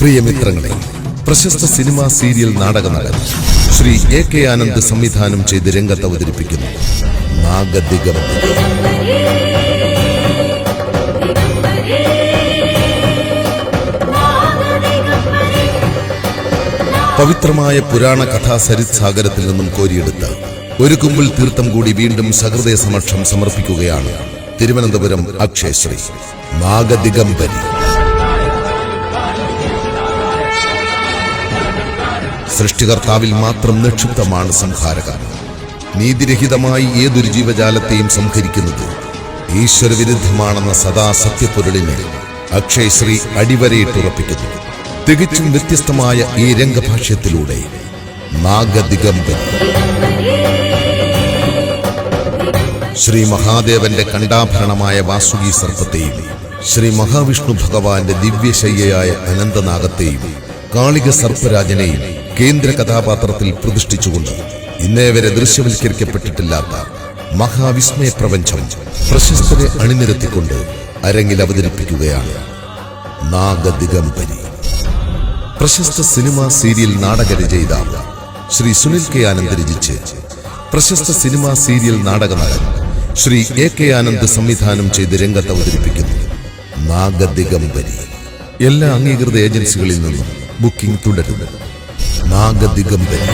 പ്രിയമിത്രങ്ങളെ പ്രശസ്ത cinema serial നാടക നടൻ ശ്രീ എ കെ ആനന്ദ് സംവിധാനം ചെയ്ത് രംഗത്ത് അവതരിപ്പിക്കുന്നു. പവിത്രമായ പുരാണ കഥാ സരിത് സാഗരത്തിൽ നിന്നും കോരിയെടുത്ത് ഒരു കുമ്പിൾ തീർത്ഥം കൂടി വീണ്ടും സഹൃദയ സമക്ഷം സമർപ്പിക്കുകയാണ് തിരുവനന്തപുരം അക്ഷയശ്രീ. നാഗദിഗംബരി. സൃഷ്ടികർത്താവിൽ മാത്രം നിക്ഷിപ്തമാണ് സംഹാരകം നീതിരഹിതമായി ഏതൊരു ജീവജാലത്തെയും സംഹരിക്കുന്നത് ഈശ്വരവിരുദ്ധമാണെന്ന സദാ സത്യപ്പൊരുളിനെ അക്ഷയശ്രീ അടിവരയിട്ടുറപ്പിക്കുന്നു. തികച്ചും വ്യത്യസ്തമായ ഈ രംഗഭാഷ്യത്തിലൂടെ നാഗദിഗംബരി ശ്രീ മഹാദേവന്റെ കണ്ടാഭരണമായ വാസുകി സർപ്പത്തെയും ശ്രീ മഹാവിഷ്ണു ഭഗവാന്റെ ദിവ്യശയ്യയായ അനന്തനാഗത്തെയും കാളിക സർപ്പരാജനെയും കേന്ദ്ര കഥാപാത്രത്തിൽ പ്രതിഷ്ഠിച്ചുകൊണ്ട് ഇന്നേ വരെ ദൃശ്യവൽക്കരിക്കപ്പെട്ടിട്ടില്ലാത്ത മഹാവിസ്മയ പ്രപഞ്ചം പ്രശസ്തരെ അണിനിരത്തിക്കൊണ്ട് അരങ്ങിൽ അവതരിപ്പിക്കുകയാണ് നാഗദിഗംബരി. പ്രശസ്ത സിനിമ സീരിയൽ നാടക രചയിതാവ് ശ്രീ സുനിൽ കെ ആനന്ദ് രചിച്ച് പ്രശസ്ത സിനിമ സീരിയൽ നാടക നടൻ ശ്രീ എ കെ ആനന്ദ് സംവിധാനം ചെയ്ത് രംഗത്ത് അവതരിപ്പിക്കുന്നു നാഗദിഗംബരി. എല്ലാ അംഗീകൃത ഏജൻസികളിൽ നിന്നും ബുക്കിംഗ് തുടരുന്നു. നാഗദിഗംബരി